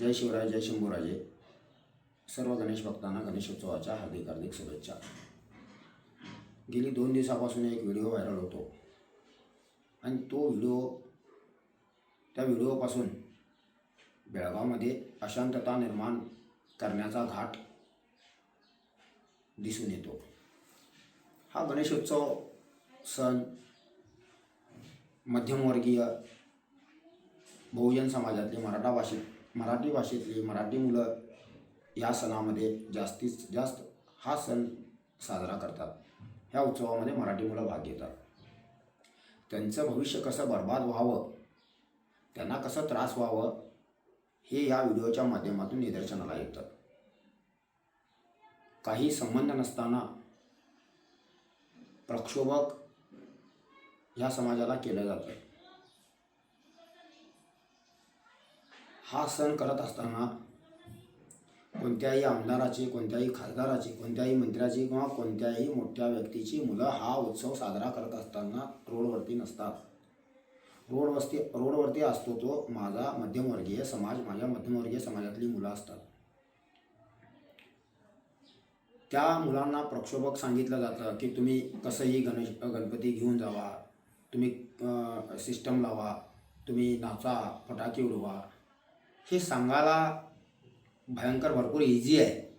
जय शिवराय जय शंभूराजे. सर्व गणेश भक्तांना गणेशोत्सवाच्या हार्दिक हार्दिक शुभेच्छा. गेली दोन दिवसापासून एक व्हिडिओ व्हायरल होतो. आणि तो व्हिडिओ त्या व्हिडिओपासून बेळगावमध्ये अशांतता निर्माण करण्याचा घाट दिसून येतो. हा गणेशोत्सव सण मध्यमवर्गीय बहुजन समाजातले मराठा भाषेत मराठी भाषेतली मराठी मुलं या सणामध्ये जास्तीत जास्त हा सण साजरा करतात. ह्या उत्सवामध्ये मराठी मुलं भाग घेतात. त्यांचं भविष्य कसं बर्बाद व्हावं त्यांना कसं त्रास व्हावं हे या व्हिडिओच्या माध्यमातून निदर्शनाला येतं. काही संबंध नसताना प्रक्षोभक ह्या समाजाला केलं जातं. हा सण करत असताना कोणत्याही आमदाराची कोणत्याही खासदाराची कोणत्याही मंत्र्याची किंवा कोणत्याही मोठ्या व्यक्तीची मुलं हा उत्सव साजरा करत असताना रोडवरती नसतात. रोडवरती रोडवरती असतो तो माझा मध्यमवर्गीय समाज माझ्या मध्यमवर्गीय समाजातली मुलं असतात. त्या मुलांना प्रक्षोभक सांगितलं जातं की तुम्ही कसंही गणेश गणपती घेऊन जावा तुम्ही सिस्टम लावा तुम्ही नाचा फटाके उडवा हे सांगायला भयंकर भरपूर इझी आहे.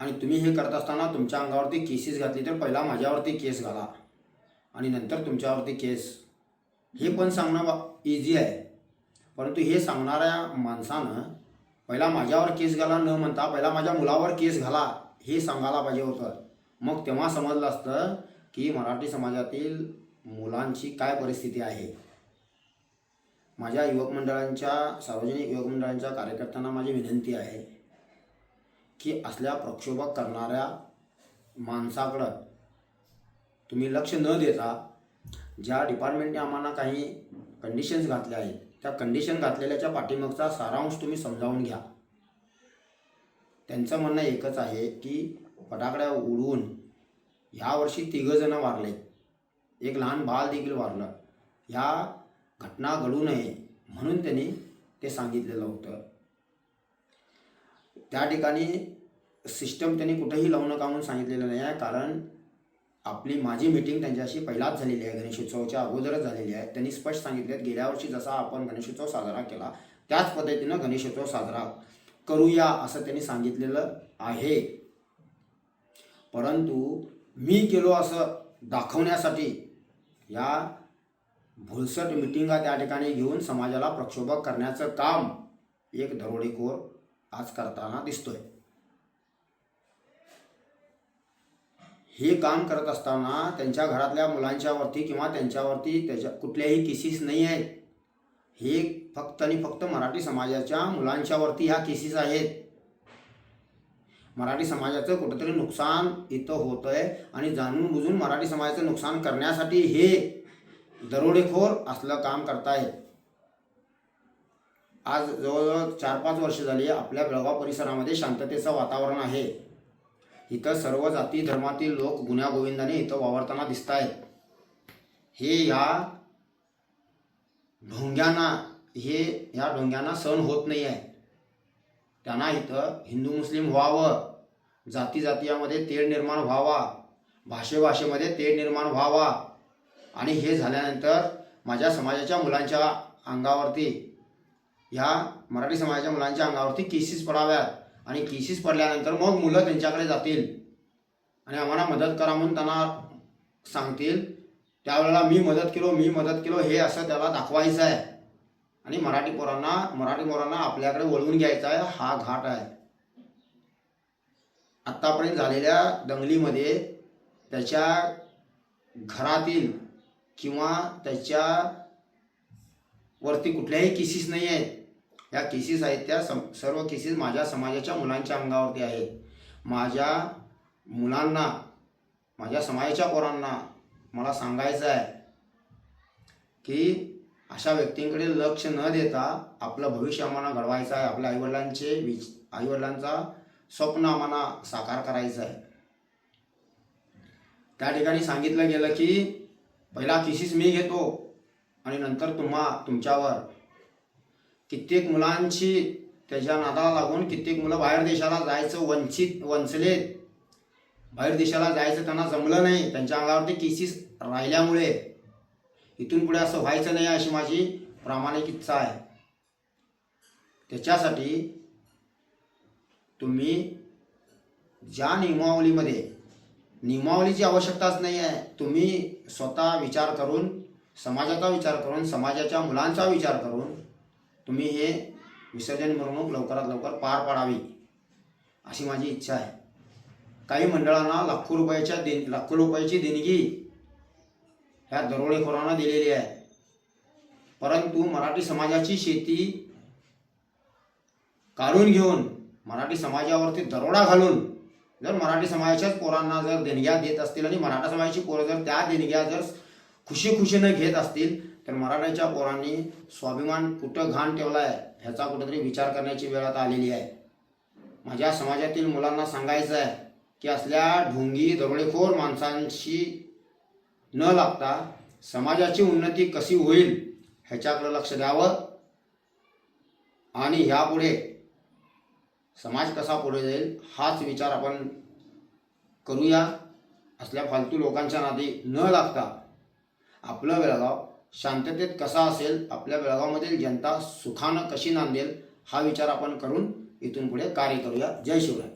आणि तुम्ही हे करत असताना तुमच्या अंगावरती केसेस घातली तर पहिला माझ्यावरती केस घाला. आणि नंतर तुमच्यावरती केस हे पण सांगणं इझी आहे. परंतु हे सांगणाऱ्या माणसानं पहिला माझ्यावर केस घाला न म्हणता पहिला माझ्या मुलावर केस घाला. हे सांगायला पाहिजे होतं. मग तेव्हा समजलं असतं की मराठी समाजातील मुलांची काय परिस्थिती आहे. माझ्या युवक मंडळांच्या सार्वजनिक युवक मंडळांच्या कार्यकर्त्यांना माझी विनंती आहे की असल्या प्रक्षोभक करणाऱ्या माणसाकडं तुम्ही लक्ष न देता ज्या डिपार्टमेंटने आम्हाला काही कंडिशन्स घातल्या आहेत त्या कंडिशन घातलेल्याच्या पाठीमागचा सारांश तुम्ही समजावून घ्या. त्यांचं म्हणणं एकच आहे की फटाकड्या उडवून यावर्षी तिघंजणं वारले. एक लहान बाल देखील वारलं. ह्या घटना घडू नये म्हणून त्यांनी ते सांगितलेलं होतं. त्या ठिकाणी सिस्टम त्यांनी कुठेही लावू नका म्हणून सांगितलेलं नाही आहे. कारण आपली माझी मीटिंग त्यांच्याशी पहिलाच झालेली आहे. गणेशोत्सवाच्या अगोदरच झालेली आहे. त्यांनी स्पष्ट सांगितले गेल्या वर्षी जसा आपण गणेशोत्सव साजरा केला त्याच पद्धतीनं गणेशोत्सव साजरा करूया असं त्यांनी सांगितलेलं आहे. परंतु मी केलो असं दाखवण्यासाठी या भुलसट मिटिंगा त्या ठिकाणी घेऊन समाजाला प्रक्षोभक करण्याचं काम एक दरोडेखोर आज करताना दिसतोय. हे काम करत असताना त्यांच्या घरातल्या मुलांच्यावरती किंवा त्यांच्यावरती त्याच्या कुठल्याही केसेस नाही आहेत. हे फक्त आणि फक्त मराठी समाजाच्या मुलांच्यावरती ह्या केसेस आहेत. मराठी समाजाचं कुठंतरी नुकसान इथं होतं आहे आणि जाणून बुजून मराठी समाजाचं नुकसान करण्यासाठी हे दरोडेखोर असलं काम करतायत आज जवळजवळ चार पाच वर्ष झाली आपल्या बेळगाव परिसरामध्ये शांततेचं वातावरण आहे. इथं सर्व जाती धर्मातील लोक गुण्यागोविंदाने इथं वावरताना दिसत आहेत. हे या ढोंग्यांना हे या ढोंग्यांना सहन होत नाही आहे. त्यांना इथं हिंदू मुस्लिम व्हावं. जाती जातीयामध्ये तेढ निर्माण व्हावा. भाषेभाषेमध्ये तेढ निर्माण व्हावा. आणि हे झाल्यानंतर माझ्या समाजाच्या मुलांच्या अंगावरती ह्या मराठी समाजाच्या मुलांच्या अंगावरती केसेस पडाव्यात. आणि केसेस पडल्यानंतर मग मुलं त्यांच्याकडे जातील. आणि आम्हाला मदत करा म्हणून त्यांना सांगतील. त्यावेळेला मी मदत केलो मी मदत केलो हे असं त्याला दाखवायचं आहे. आणि मराठी पोरांना मराठी पोरांना आपल्याकडे वळवून घ्यायचा आहे हा घाट आहे. आत्तापर्यंत झालेल्या दंगलीमध्ये त्याच्या घरातील किंवा त्याच्या वरती कुठल्याही केसेस नाही आहेत. या केसेस आहेत त्या सम सर्व केसेस माझ्या समाजाच्या मुलांच्या अंगावरती आहेत. माझ्या मुलांना माझ्या समाजाच्या पोरांना मला सांगायचं आहे की अशा व्यक्तींकडे लक्ष न देता आपलं भविष्य आम्हाला घडवायचं आहे. आपल्या आईवडिलांचे विच आईवडिलांचा स्वप्न आम्हाला साकार करायचं आहे. त्या ठिकाणी सांगितलं गेलं की पहिला थिसिस मी घेतो आणि नंतर तुम्हा तुमच्यावर. कित्येक मुलांची त्याच्या नादाला लागून कित्येक मुलं बाहेर देशाला जायचं वंचित वंचलेत. बाहेर देशाला जायचं त्यांना जमलं नाही. त्यांच्या अंगावरती केसीस राहिल्यामुळे. इथून पुढे असं व्हायचं नाही अशी माझी प्रामाणिक इच्छा आहे. त्याच्यासाठी तुम्ही ज्या नियमावलीमध्ये नियमावलीची आवश्यकताच नाही आहे. तुम्ही स्वतः विचार करून समाजाचा विचार करून समाजाच्या मुलांचा विचार करून तुम्ही हे विसर्जन मिरवणूक लवकरात लवकर पार पाडावी अशी माझी इच्छा आहे. काही मंडळांना लाखो रुपयाच्या दे लाखो रुपयाची देणगी ह्या दरोडेखोरांना दिलेली आहे. परंतु मराठी समाजाची शेती काढून घेऊन मराठी समाजावरती दरोडा घालून जर मराठी समाजाच्याच पोरांना जर देणग्या देत असतील आणि मराठा समाजाची पोरं जर त्या देणग्या जर खुशी खुशीनं घेत असतील तर मराठ्याच्या पोरांनी स्वाभिमान कुठं घाण ठेवला आहे ह्याचा कुठेतरी विचार करण्याची वेळ आता आलेली आहे. माझ्या समाजातील मुलांना सांगायचं आहे की असल्या ढोंगी दरोडेखोर माणसांशी न लागता समाजाची उन्नती कशी होईल ह्याच्याकडं लक्ष द्यावं आणि ह्यापुढे समाज कसा पुढे जाईल हाच विचार आपण करूया. असल्या फालतू लोकांच्या नादी न लागता आपलं बेळगाव शांततेत कसा असेल आपल्या बेळगावमधील जनता सुखानं कशी नांदेल हा विचार आपण करून इथून पुढे कार्य करूया. जय शिवराय.